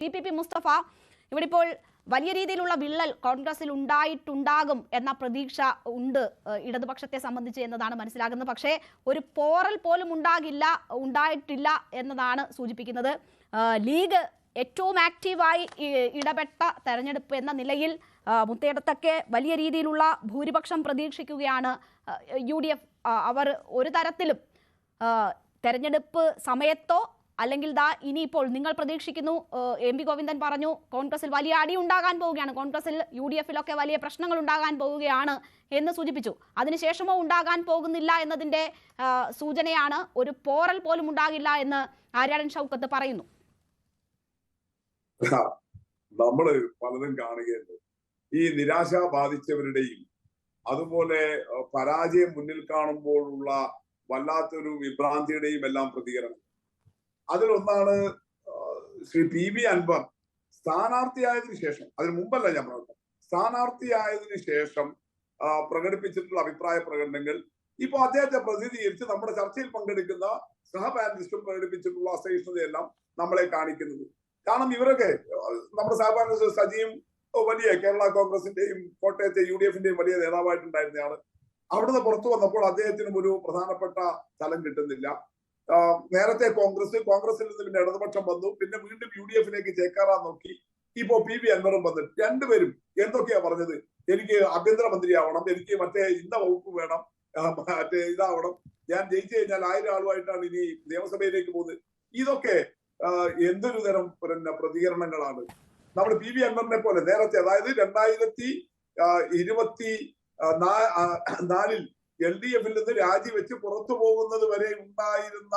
P P P Mustafa ഇവിടെ ഇപ്പോൾ വലിയ രീതിയിലുള്ള വിള്ളൽ കോൺഗ്രസിൽ ഉണ്ടായിട്ടുണ്ടാകും എന്ന പ്രതീക്ഷ ഉണ്ട് ഇടതുപക്ഷത്തെ സംബന്ധിച്ച് എന്നതാണ് മനസ്സിലാകുന്നത്. പക്ഷേ ഒരു പോറൽ പോലും ഉണ്ടാകില്ല ഉണ്ടായിട്ടില്ല എന്നതാണ് സൂചിപ്പിക്കുന്നത്. ലീഗ് ഏറ്റവും ആക്റ്റീവായി ഇടപെട്ട തെരഞ്ഞെടുപ്പ് എന്ന നിലയിൽ മുത്തേടത്തൊക്കെ വലിയ രീതിയിലുള്ള ഭൂരിപക്ഷം പ്രതീക്ഷിക്കുകയാണ്. യു അവർ ഒരു തരത്തിലും തെരഞ്ഞെടുപ്പ് സമയത്തോ അല്ലെങ്കിൽ ദാ ഇനിയിപ്പോൾ നിങ്ങൾ പ്രതീക്ഷിക്കുന്നു എം പി ഗോവിന്ദൻ പറഞ്ഞു കോൺഗ്രസിൽ വലിയ അടി ഉണ്ടാകാൻ പോവുകയാണ്. കോൺഗ്രസിൽ യു ഡി എഫിലൊക്കെ വലിയ പ്രശ്നങ്ങൾ ഉണ്ടാകാൻ പോവുകയാണ് എന്ന് സൂചിപ്പിച്ചു. അതിനുശേഷമോ ഉണ്ടാകാൻ പോകുന്നില്ല എന്നതിന്റെ സൂചനയാണ് ഒരു പോറൽ പോലും ഉണ്ടാകില്ല എന്ന് ആര്യാടൻ ഷൗക്കത്ത് പറയുന്നു. നമ്മൾ പലതും കാണുകയുണ്ട്. ഈ നിരാശ ബാധിച്ചവരുടെയും അതുപോലെ പരാജയം മുന്നിൽ കാണുമ്പോഴുള്ള വല്ലാത്തൊരു വിഭ്രാന്തിയുടെയും എല്ലാം പ്രതികരണം. അതിലൊന്നാണ് ശ്രീ പി ബി അൻവർ സ്ഥാനാർത്ഥിയായതിനു ശേഷം അതിന് മുമ്പല്ല ഞാൻ പറഞ്ഞത് സ്ഥാനാർത്ഥിയായതിനു ശേഷം പ്രകടിപ്പിച്ചിട്ടുള്ള അഭിപ്രായ പ്രകടനങ്ങൾ ഇപ്പൊ അദ്ദേഹത്തെ പ്രതിനിധീകരിച്ച് നമ്മുടെ ചർച്ചയിൽ പങ്കെടുക്കുന്ന സഹപാനലിസ്റ്റും പ്രകടിപ്പിച്ചിട്ടുള്ള അസഹിഷ്ണുതയെല്ലാം നമ്മളെ കാണിക്കുന്നത്. കാരണം ഇവരൊക്കെ നമ്മുടെ സഹപാനലിസ്റ്റ് സജിയും വലിയ കേരള കോൺഗ്രസിന്റെയും കോട്ടയത്തെ യു ഡി എഫിന്റെയും വലിയ നേതാവായിട്ടുണ്ടായിരുന്നയാൾ. അവിടുന്ന് പുറത്തു വന്നപ്പോൾ അദ്ദേഹത്തിനും ഒരു പ്രധാനപ്പെട്ട സ്ഥലം കിട്ടുന്നില്ല. നേരത്തെ കോൺഗ്രസ് കോൺഗ്രസിൽ നിന്ന് പിന്നെ ഇടതുപക്ഷം വന്നു. പിന്നെ വീണ്ടും യു ഡി എഫിലേക്ക് ചേക്കാറാൻ നോക്കി. ഇപ്പോ പി വി അൻവറും വന്നു. രണ്ടുപേരും എന്തൊക്കെയാ പറഞ്ഞത്? എനിക്ക് ആഭ്യന്തരമന്ത്രിയാവണം എനിക്ക് മറ്റേ ഇന്ന വകുപ്പ് വേണം മറ്റേ ഇതാവണം. ഞാൻ ജയിച്ചു കഴിഞ്ഞാൽ ആയിരം ആളുമായിട്ടാണ് ഇനി നിയമസഭയിലേക്ക് പോകുന്നത്. ഇതൊക്കെ എന്തൊരു തരം പിന്നെ പ്രതികരണങ്ങളാണ്? നമ്മൾ പി വി അൻവറിനെ പോലെ നേരത്തെ അതായത് രണ്ടായിരത്തി ഇരുപത്തി നാലിൽ എൽ ഡി എഫിൽ നിന്ന് രാജിവെച്ച് പുറത്തു പോകുന്നത് വരെ ഉണ്ടായിരുന്ന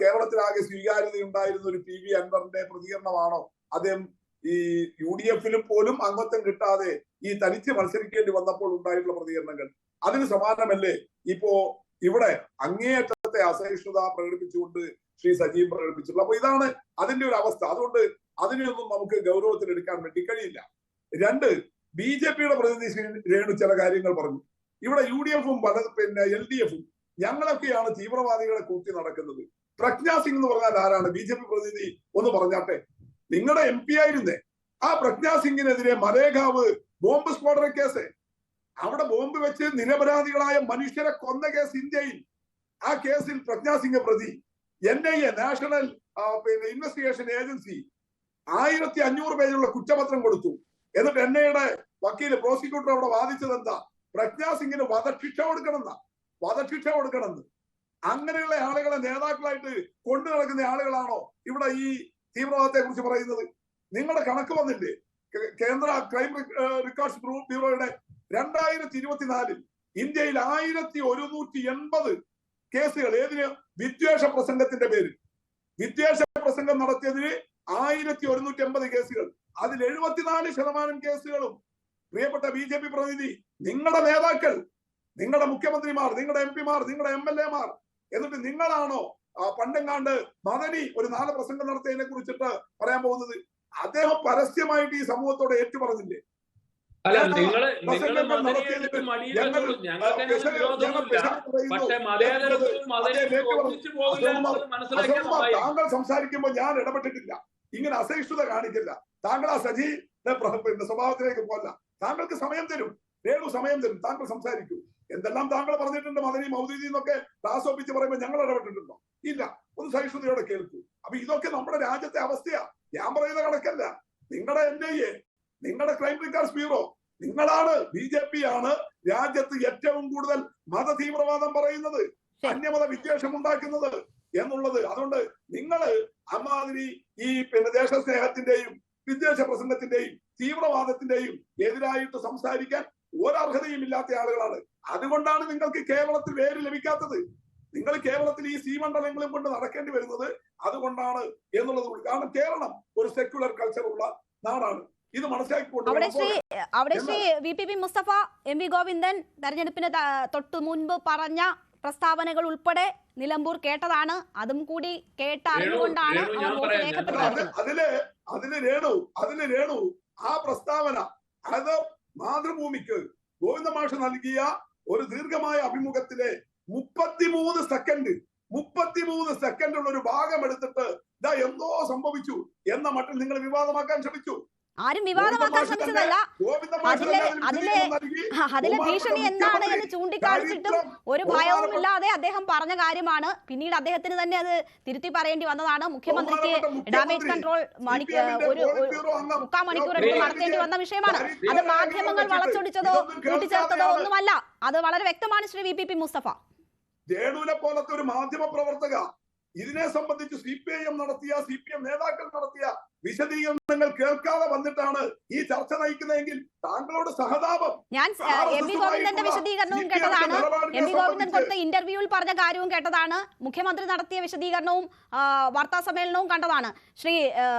കേരളത്തിലാകെ സ്വീകാര്യത ഉണ്ടായിരുന്ന ഒരു പി വി അൻവറിന്റെ പ്രതികരണമാണോ? അദ്ദേഹം ഈ യു ഡി എഫിലും പോലും അംഗത്വം കിട്ടാതെ ഈ തനിച്ച് മത്സരിക്കേണ്ടി വന്നപ്പോൾ ഉണ്ടായിട്ടുള്ള പ്രതികരണങ്ങൾ. അതിന് സമാനമല്ലേ? ഇപ്പോ ഇവിടെ അങ്ങേയറ്റത്തെ അസഹിഷ്ണുത പ്രകടിപ്പിച്ചുകൊണ്ട് ശ്രീ സജീവ് പ്രകടിപ്പിച്ചിട്ടുള്ളത്. അപ്പൊ ഇതാണ് അതിന്റെ ഒരു അവസ്ഥ. അതുകൊണ്ട് അതിനെയൊന്നും നമുക്ക് ഗൗരവത്തിൽ എടുക്കാൻ വേണ്ടി കഴിയില്ല. രണ്ട് ബി ജെ പിയുടെ പ്രതിനിധി ശ്രീ രേണു ചില കാര്യങ്ങൾ പറഞ്ഞു. ഇവിടെ യു ഡി എഫും പിന്നെ എൽ ഡി എഫും ഞങ്ങളൊക്കെയാണ് തീവ്രവാദികളെ കൂട്ടി നടക്കുന്നത്. പ്രജ്ഞാ സിംഗ് എന്ന് പറഞ്ഞാൽ ആരാണ്? ബി ജെ പി പ്രതിനിധി ഒന്ന് പറഞ്ഞാട്ടെ. നിങ്ങളുടെ എം പി ആയിരുന്നേ. ആ പ്രജ്ഞാ സിംഗിനെതിരെ മലേഗാവ് ബോംബ് സ്ഫോടന കേസ്. അവിടെ ബോംബ് വെച്ച് നിരപരാധികളായ മനുഷ്യരെ കൊന്ന കേസ് ഇന്ത്യയിൽ. ആ കേസിൽ പ്രജ്ഞാ സിംഗ് പ്രതി. എൻ ഐ എ നാഷണൽ പിന്നെ ഇൻവെസ്റ്റിഗേഷൻ ഏജൻസി ആയിരത്തി അഞ്ഞൂറ് പേജുള്ള കുറ്റപത്രം കൊടുത്തു. എന്നിട്ട് എൻ ഐയുടെ വക്കീൽ പ്രോസിക്യൂട്ടർ അവിടെ വാദിച്ചത് എന്താ പ്രജ്ഞാ സിംഗിന് വധശിക്ഷ കൊടുക്കണമെന്ന? വധശിക്ഷ കൊടുക്കണമെന്ന്. അങ്ങനെയുള്ള ആളുകളെ നേതാക്കളായിട്ട് കൊണ്ടു നടക്കുന്ന ആളുകളാണോ ഇവിടെ ഈ തീവ്രവാദത്തെ കുറിച്ച് പറയുന്നത്? നിങ്ങളുടെ കണക്ക് വന്നില്ലേ? കേന്ദ്ര ക്രൈം റിക്കോർഡ്സ് ബ്യൂറോയുടെ രണ്ടായിരത്തി ഇരുപത്തിനാലിൽ ഇന്ത്യയിൽ ആയിരത്തി ഒരുന്നൂറ്റി എൺപത് കേസുകൾ ഏതിന്? വിദ്വേഷ പ്രസംഗത്തിന്റെ പേരിൽ. വിദ്വേഷ പ്രസംഗം നടത്തിയതിന് ആയിരത്തി ഒരുന്നൂറ്റി എൺപത് കേസുകൾ. അതിൽ എഴുപത്തിനാല് ശതമാനം കേസുകളും പ്രിയപ്പെട്ട ബി ജെ പി പ്രതിനിധി നിങ്ങളുടെ നേതാക്കൾ നിങ്ങളുടെ മുഖ്യമന്ത്രിമാർ നിങ്ങളുടെ എം പിമാർ നിങ്ങളുടെ എം എൽ എമാർ എന്നിട്ട് നിങ്ങളാണോ ആ പണ്ടെങ്ങാണ്ട് മദനി ഒരു നാല് പ്രസംഗം നടത്തിയതിനെ കുറിച്ചിട്ട് പറയാൻ പോകുന്നത്? അദ്ദേഹം പരസ്യമായിട്ട് ഈ സമൂഹത്തോട് ഏറ്റു പറഞ്ഞില്ലേ അല്ല ഞങ്ങൾ നിങ്ങൾ നിങ്ങൾ പ്രസംഗങ്ങൾ മദനിയെ നടത്തിയതിൽ എടുത്ത് മടിയിൽ ഞങ്ങൾ വെച്ചോളൂ ഞങ്ങൾക്ക് അങ്ങനെ ഞങ്ങൾ വിരോധമൊന്നുമില്ല പറയുന്നു, പക്ഷെ മതേതരത്വവും മതേതരത്വവും അദ്ദേഹം ഒന്നിച്ചു പോകില്ല എന്നുള്ളത് മനസ്സിലാക്കിയാൽ അസംബ നന്നായിരിക്കും. താങ്കൾ സംസാരിക്കുമ്പോൾ ഞാൻ ഇടപെട്ടിട്ടില്ല. ഇങ്ങനെ അസഹിഷ്ണുത കാണിക്കില്ല. താങ്കൾ ആ പിന്നെ സ്വഭാവത്തിലേക്ക് പോകല്ല താങ്കൾക്ക് സമയം തരും. രേണു സമയം തരും. താങ്കൾ സംസാരിക്കൂ. എന്തെല്ലാം താങ്കൾ പറഞ്ഞിട്ടുണ്ട് മദനി മൗദീദി എന്നൊക്കെ ക്ലാസ് ഒപ്പിച്ച് പറയുമ്പോൾ ഞങ്ങൾ ഇടപെട്ടിട്ടുണ്ടോ? ഇല്ല. ഒന്ന് സഹിഷ്ണുതയോടെ കേൾക്കൂ. അപ്പൊ ഇതൊക്കെ നമ്മുടെ രാജ്യത്തെ അവസ്ഥയാ. ഞാൻ പറയുന്ന കണക്കല്ല. നിങ്ങളുടെ എൻ ഐ എ നിങ്ങളുടെ ക്രൈം റിക്കാർഡ്സ് ബ്യൂറോ നിങ്ങളാണ് ബി ജെ പി ആണ് രാജ്യത്ത് ഏറ്റവും കൂടുതൽ മത തീവ്രവാദം പറയുന്നത് അന്യമത വിദ്വേഷം ഉണ്ടാക്കുന്നത് എന്നുള്ളത്. അതുകൊണ്ട് നിങ്ങൾ അമ്മാതിരി ഈ പിന്നെ ദേശസ്നേഹത്തിന്റെയും വിദ്വേഷ പ്രസംഗത്തിന്റെയും തീവ്രവാദത്തിന്റെയും എതിരായിട്ട് സംസാരിക്കാൻ ഒരർഹതയും ഇല്ലാത്ത ആളുകളാണ്. അതുകൊണ്ടാണ് നിങ്ങൾക്ക് കേരളത്തിൽ വേര് ലഭിക്കാത്തത്. നിങ്ങൾ കേരളത്തിൽ ഈ സീമണ്ഡലങ്ങളും കൊണ്ട് നടക്കേണ്ടി വരുന്നത് അതുകൊണ്ടാണ് എന്നുള്ളത് കാരണം കേരളം ഒരു സെക്യുലർ കൾച്ചർ ഉള്ള നാടാണ്. ഇത് അവിടെ ശ്രീ അവിടെ Shri V P P Mustafa M V Govindan തെരഞ്ഞെടുപ്പിന് തൊട്ടു മുൻപ് പറഞ്ഞ പ്രസ്താവനകൾ ഉൾപ്പെടെ നിലമ്പൂർ കേട്ടതാണ്. അതും കൂടി കേട്ട അറിവുകൊണ്ടാണ് അതിൽ അതിൽ രേണു അതിൽ രേണു ആ പ്രസ്താവന അത് മാതൃഭൂമിക്ക് ഗോവിന്ദ മാഷ് നൽകിയ ഒരു ദീർഘമായ അഭിമുഖത്തിലെ മുപ്പത്തിമൂന്ന് സെക്കൻഡ് മുപ്പത്തിമൂന്ന് സെക്കൻഡുള്ള ഒരു ഭാഗം എടുത്തിട്ട് ഇതാ എന്തോ സംഭവിച്ചു എന്ന മട്ടിൽ നിങ്ങൾ വിവാദമാക്കാൻ ശ്രമിച്ചു. ആരും വിവാദമാക്കാൻ ശ്രമിച്ചതല്ല. അതിലെ- അതിലെ- വിശദീകരണം അതിലെ ഭീഷണി എന്താണ് എന്ന് ചൂണ്ടിക്കാണിച്ചിട്ടും ഒരു ഭയവും ഇല്ലാതെ അദ്ദേഹം പറഞ്ഞ കാര്യമാണ്. പിന്നീട് അദ്ദേഹത്തിന് തന്നെ അത് തിരുത്തി പറയേണ്ടി വന്നതാണ്. മുഖ്യമന്ത്രിക്ക് ഡാമേജ് കൺട്രോൾ ഒരു മുക്കാൽ മണിക്കൂർ എടുത്ത് നടത്തേണ്ടി വന്ന വിഷയമാണ്. അത് മാധ്യമങ്ങൾ വളച്ചൊടിച്ചതോ കൂട്ടിച്ചേർത്തതോ ഒന്നുമല്ല. അത് വളരെ വ്യക്തമാണ് Shri V P P Mustafa. ജേണുവിനെ പോലത്തെ ഒരു മാധ്യമ പ്രവർത്തക ഇതിനെ സംബന്ധിച്ച് സി പി ഐ എം നടത്തിയ സി പി എം നേതാക്കൾ നടത്തിയ വിശദീകരണങ്ങൾ കേൾക്കാതെ വന്നിട്ടാണ് ഈ ചർച്ച നയിക്കുന്നതെങ്കിൽ താങ്കളോട് സഹതാപം. ഞാൻ എം വി ഗോവിന്ദന്റെ വിശദീകരണവും കേട്ടതാണ്. എം വി ഗോവിന്ദൻ കൊടുത്ത ഇന്റർവ്യൂവിൽ പറഞ്ഞ കാര്യവും കേട്ടതാണ്. മുഖ്യമന്ത്രി നടത്തിയ വിശദീകരണവും വാർത്താ സമ്മേളനവും കണ്ടതാണ്. ശ്രീ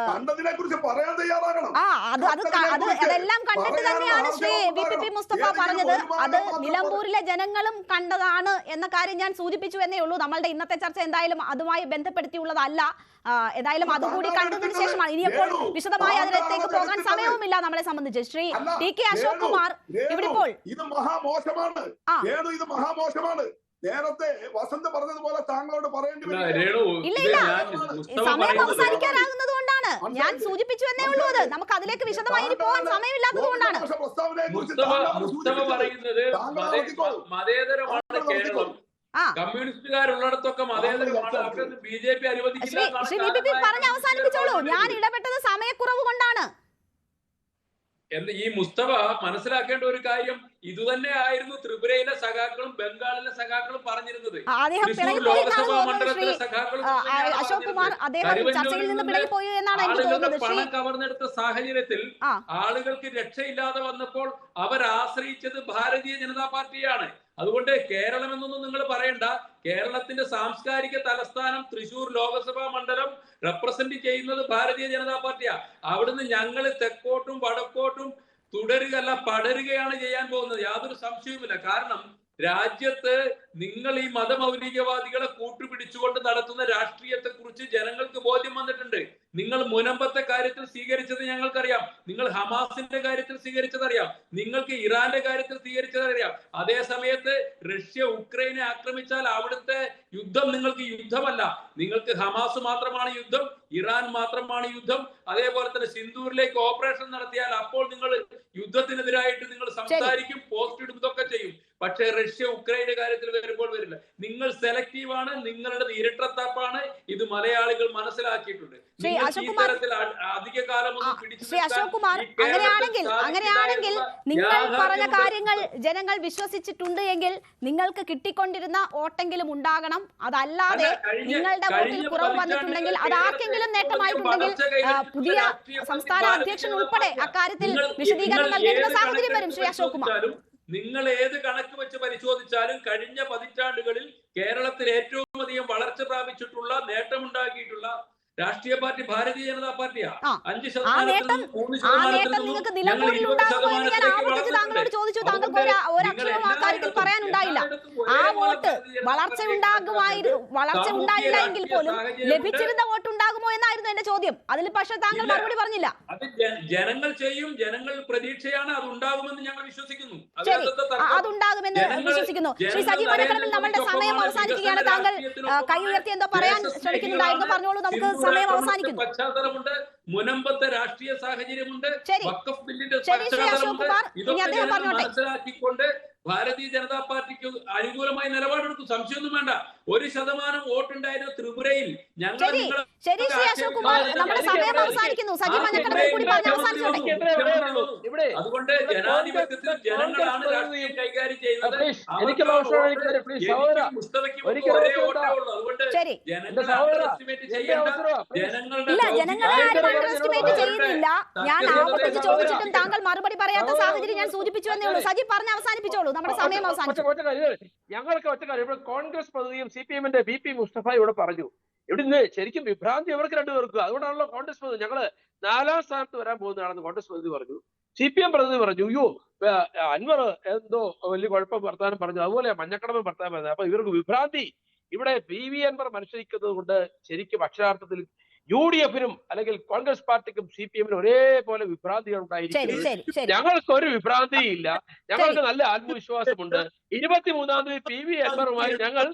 കണ്ടതിനെ കുറിച്ച് പറയാൻ തയ്യാറാകണം. ആ അത് അത് ക- അത് അതെല്ലാം കണ്ടിട്ട് തന്നെയാണ് Shri V P P Mustafa പറഞ്ഞത്. അത് നിലമ്പൂരിലെ ജനങ്ങളും കണ്ടതാണ് എന്ന കാര്യം ഞാൻ സൂചിപ്പിച്ചു എന്നേ ഉള്ളൂ. നമ്മളുടെ ഇന്നത്തെ ചർച്ച എന്തായാലും അതുമായി ബന്ധപ്പെടുത്തിയുള്ളതല്ല. ഏതായാലും അതുകൂടി കണ്ടതിന് ശേഷമാണ്. ഇനിയപ്പോൾ വിശദമായി അതിലേക്ക് പോകാൻ സമയവുമില്ല നമ്മളെ സംബന്ധിച്ച്. ശ്രീ ടി കെ അശോക് കുമാർ ഇവിടെ ഇപ്പോൾ ഇത് മഹാമോശമാണ്. ഇത് മഹാമോശമാണ്. നേരത്തെ വസന്ത് പറഞ്ഞതുപോലെ താങ്കളോട് പറയേണ്ടി ഇല്ല, ഇല്ല, ഞാൻ മുസ്തഫ സമയം പറയുന്നത് അവസാനിക്കാനാകുന്നത് കൊണ്ടാണ് ഞാൻ സൂചിപ്പിച്ചു എന്നേ ഉള്ളൂ. അത് നമുക്ക് അതിലേക്ക് വിശദമായി ഇനി പോകാൻ നടത്തിക്കോളൂ. ആ. കമ്മ്യൂണിസ്റ്റുകാരുള്ളിടത്തൊക്കെ മതേതരമാണ്. ബി ജെ പി അനുവദിക്കില്ല പറഞ്ഞ് അവസാനിപ്പിച്ചോളൂ. ഞാൻ ഇടപെട്ടത് കൊണ്ടാണ് എന്ന് ഈ മുസ്തഫ മനസ്സിലാക്കേണ്ട ഒരു കാര്യം ഇതുതന്നെ ആയിരുന്നു ത്രിപുരയിലെ സഖാക്കളും ബംഗാളിലെ സഖാക്കളും പറഞ്ഞിരുന്നത്. അശോക് കുമാർ അദ്ദേഹം ചർച്ചയിൽ നിന്ന് പിണങ്ങിപ്പോയി എന്നാണ് എനിക്ക് തോന്നുന്നത് പണം കവർന്നെടുത്ത സാഹചര്യത്തിൽ ആളുകൾക്ക് രക്ഷയില്ലാതെ വന്നപ്പോൾ അവർ ആശ്രയിച്ചത് ഭാരതീയ ജനതാ പാർട്ടിയാണ്. അതുകൊണ്ട് കേരളം എന്നൊന്നും നിങ്ങൾ പറയണ്ട. കേരളത്തിന്റെ സാംസ്കാരിക തലസ്ഥാനം തൃശൂർ ലോകസഭാ മണ്ഡലം റെപ്രസെന്റ് ചെയ്യുന്നത് ഭാരതീയ ജനതാ പാർട്ടിയാ. അവിടുന്ന് ഞങ്ങൾ തെക്കോട്ടും വടക്കോട്ടും തുടരുകയല്ല പടരുകയാണ് ചെയ്യാൻ പോകുന്നത്. യാതൊരു സംശയവുമില്ല. കാരണം രാജ്യത്ത് നിങ്ങൾ ഈ മതമൗലികവാദികളെ കൂട്ടുപിടിച്ചുകൊണ്ട് നടത്തുന്ന രാഷ്ട്രീയത്തെ കുറിച്ച് ജനങ്ങൾക്ക് ബോധ്യം വന്നിട്ടുണ്ട്. നിങ്ങൾ മുനമ്പത്തെ കാര്യത്തിൽ സ്വീകരിച്ചത് ഞങ്ങൾക്കറിയാം. നിങ്ങൾ ഹമാസിന്റെ കാര്യത്തിൽ സ്വീകരിച്ചതറിയാം. നിങ്ങൾക്ക് ഇറാന്റെ കാര്യത്തിൽ സ്വീകരിച്ചതറിയാം. അതേ സമയത്ത് റഷ്യ ഉക്രൈനെ ആക്രമിച്ചാൽ അവിടുത്തെ യുദ്ധം നിങ്ങൾക്ക് യുദ്ധമല്ല. നിങ്ങൾക്ക് ഹമാസ് മാത്രമാണ് യുദ്ധം ഇറാൻ മാത്രമാണ് യുദ്ധം. അതേപോലെ തന്നെ സിന്ദൂരിലേക്ക് ഓപ്പറേഷൻ നടത്തിയാൽ അപ്പോൾ നിങ്ങൾ യുദ്ധത്തിനെതിരായിട്ട് നിങ്ങൾ സംസാരിക്കും പോസ്റ്റ് ഇടും ഇതൊക്കെ ചെയ്യും. പക്ഷേ റഷ്യ ഉക്രൈന്റെ കാര്യത്തിൽ വരുമ്പോൾ വരില്ല. നിങ്ങൾ സെലക്റ്റീവ് ആണ് നിങ്ങളുടെ ഇരട്ടത്താപ്പാണ് ഇത് മലയാളികൾ മനസ്സിലാക്കിയിട്ടുണ്ട്. ശ്രീ അശോക് കുമാർ, അങ്ങനെയാണെങ്കിൽ അങ്ങനെയാണെങ്കിൽ നിങ്ങൾ പറഞ്ഞ കാര്യങ്ങൾ ജനങ്ങൾ വിശ്വസിച്ചിട്ടുണ്ട് എങ്കിൽ നിങ്ങൾക്ക് കിട്ടിക്കൊണ്ടിരുന്ന ഓട്ടെങ്കിലും ഉണ്ടാകണം. അതല്ലാതെ നിങ്ങളുടെ വോട്ടിൽ കുറവ് വന്നിട്ടുണ്ടെങ്കിൽ അത് ആർക്കെങ്കിലും നേട്ടമായിട്ടുണ്ടെങ്കിൽ പുതിയ സംസ്ഥാന അധ്യക്ഷൻ ഉൾപ്പെടെ. അക്കാര്യത്തിൽ വിശദീകരണം നൽകേണ്ട സാഹചര്യം വരും ശ്രീ അശോക് കുമാർ. നിങ്ങൾ ഏത് കണക്ക് വെച്ച് പരിശോധിച്ചാലും കഴിഞ്ഞ പതിറ്റാണ്ടുകളിൽ കേരളത്തിൽ ഏറ്റവും അധികം വളർച്ച പ്രാപിച്ചിട്ടുള്ള നേട്ടമുണ്ടാക്കിയിട്ടുള്ള രാഷ്ട്രീയ പാർട്ടി ഭാരതീയ ജനതാ പാർട്ടിയാ. അഞ്ച് ശതമാനം താങ്കളോട് ചോദിച്ചു. താങ്കൾക്ക് ഒരു ഒരക്ഷരവും ആ നിങ്ങൾ കാര്യത്തിൽ പറയാനുണ്ടായില്ല ആ വോട്ട് വളർച്ച വളർച്ച സാമൂഹ്യ ഉണ്ടായില്ല എങ്കിൽ പോലും ലഭിച്ചിരുന്ന വോട്ട് ഉണ്ടാകുമോ എന്നായിരുന്നു എന്റെ ചോദ്യം. അതിൽ പക്ഷെ താങ്കൾ മറുപടി പറഞ്ഞില്ല. അത് ജനങ്ങൾ ചെയ്യും. ജനങ്ങൾ പ്രതീക്ഷയാണ് അത് ഉണ്ടാകുമെന്ന് ഞങ്ങൾ വിശ്വസിക്കുന്നു. അതുണ്ടാകുമെന്ന് വിശ്വസിക്കുന്നു. ശ്രീ സജീവ് മനക്കടവിൽ നമ്മളുടെ സമയം അവസാനിപ്പിക്കുകയാണ്. അവസാനിക്കുകയാണ് താങ്കൾ കൈ ഉയർത്തി എന്തോ പറയാൻ. ശ്രമിക്കുന്നുണ്ടായിരുന്നു. പറഞ്ഞോളൂ നമുക്ക് സമയം അവസാനിക്കുന്നു. മുനമ്പത്തെ രാഷ്ട്രീയ സാഹചര്യമുണ്ട് വക്കഫ് ബില്ലിന്റെ. ഇതൊക്കെ ജനങ്ങൾ മനസ്സിലാക്കിക്കൊണ്ട് ഭാരതീയ ജനതാ പാർട്ടിക്ക് അനുകൂലമായ നിലപാടെടുത്തു. സംശയമൊന്നും വേണ്ട. ഒരു ശതമാനം വോട്ടുണ്ടായിരുന്ന ത്രിപുരയിൽ. ഞങ്ങൾ അതുകൊണ്ട് ജനാധിപത്യത്തിൽ ജനങ്ങളാണ് രാഷ്ട്രീയം കൈകാര്യം ചെയ്യുന്നത്. പ്ലീസ് അവസരം എനിക്ക് പ്ലീസ് സഹോദര എനിക്കും മുസ്തഫയ്ക്കും ഒരേ വോട്ടേ ഉള്ളൂ. അതുകൊണ്ട് ജനങ്ങളെ ചെയ്യേണ്ട ജനങ്ങളുടെ ആയിക്കോട്ടെ, അണ്ടർഎസ്റ്റിമേറ്റ് ചെയ്യുന്നില്ല. ഞാൻ ആവർത്തിച്ച് ചോദിച്ചിട്ടും താങ്കൾ മറുപടി പറയാത്ത സാഹചര്യം ഞാൻ സൂചിപ്പിച്ചു എന്നേ ഉള്ളൂ. സജി പറഞ്ഞ് അവസാനിപ്പിച്ചോളൂ. നമ്മുടെ സമയം അവസാനിച്ചു. ഞങ്ങൾക്ക് ഒറ്റ കാര്യം. ഇവിടെ കോൺഗ്രസ് പ്രതിയും സി പി എമ്മിന്റെ ബി പി മുസ്തഫ ഇവിടെ പറഞ്ഞു. ഇവിടുന്ന് ശരിക്കും വിഭ്രാന്തി ഇവർക്ക് രണ്ടുപേർക്കും അതുകൊണ്ടാണല്ലോ കോൺഗ്രസ് പ്രതിനിധി ഞങ്ങൾ നാലാം സ്ഥാനത്ത് വരാൻ പോകുന്നതാണെന്ന് കോൺഗ്രസ് പ്രതിനിധി പറഞ്ഞു. സി പി എം പ്രതിനിധി പറഞ്ഞു അയ്യോ അൻവർ എന്തോ വലിയ കുഴപ്പം വർത്താനം പറഞ്ഞു. അതുപോലെ മഞ്ഞക്കടമ വർത്താനം പറഞ്ഞു. അപ്പൊ ഇവർക്ക് വിഭ്രാന്തി. ഇവിടെ പി വി അൻവർ മത്സരിക്കുന്നത് കൊണ്ട് ശരിക്കും അക്ഷരാർത്ഥത്തിൽ യു ഡി എഫിനും അല്ലെങ്കിൽ കോൺഗ്രസ് പാർട്ടിക്കും സി പി എമ്മിനും ഒരേപോലെ വിഭ്രാന്തികൾ ഉണ്ടായിരിക്കും ഞങ്ങൾക്ക് ഒരു വിഭ്രാന്തിയില്ല. ഞങ്ങൾക്ക് നല്ല ആത്മവിശ്വാസമുണ്ട്. ഇരുപത്തിമൂന്നാം തീയതി പി വി അൻവറുമായി ഞങ്ങൾ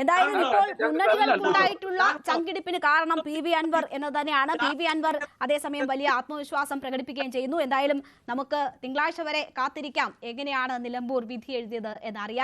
എന്തായാലും ഇപ്പോൾ മുന്നണികൾക്കുണ്ടായിട്ടുള്ള ചങ്കിടിപ്പിന് കാരണം പി വി അൻവർ എന്ന് തന്നെയാണ്. പി വി അൻവർ അതേസമയം വലിയ ആത്മവിശ്വാസം പ്രകടിപ്പിക്കുകയും ചെയ്യുന്നു. എന്തായാലും നമുക്ക് തിങ്കളാഴ്ച വരെ കാത്തിരിക്കാം. എങ്ങനെയാണ് നിലമ്പൂർ വിധി എഴുതിയത് എന്നറിയാം.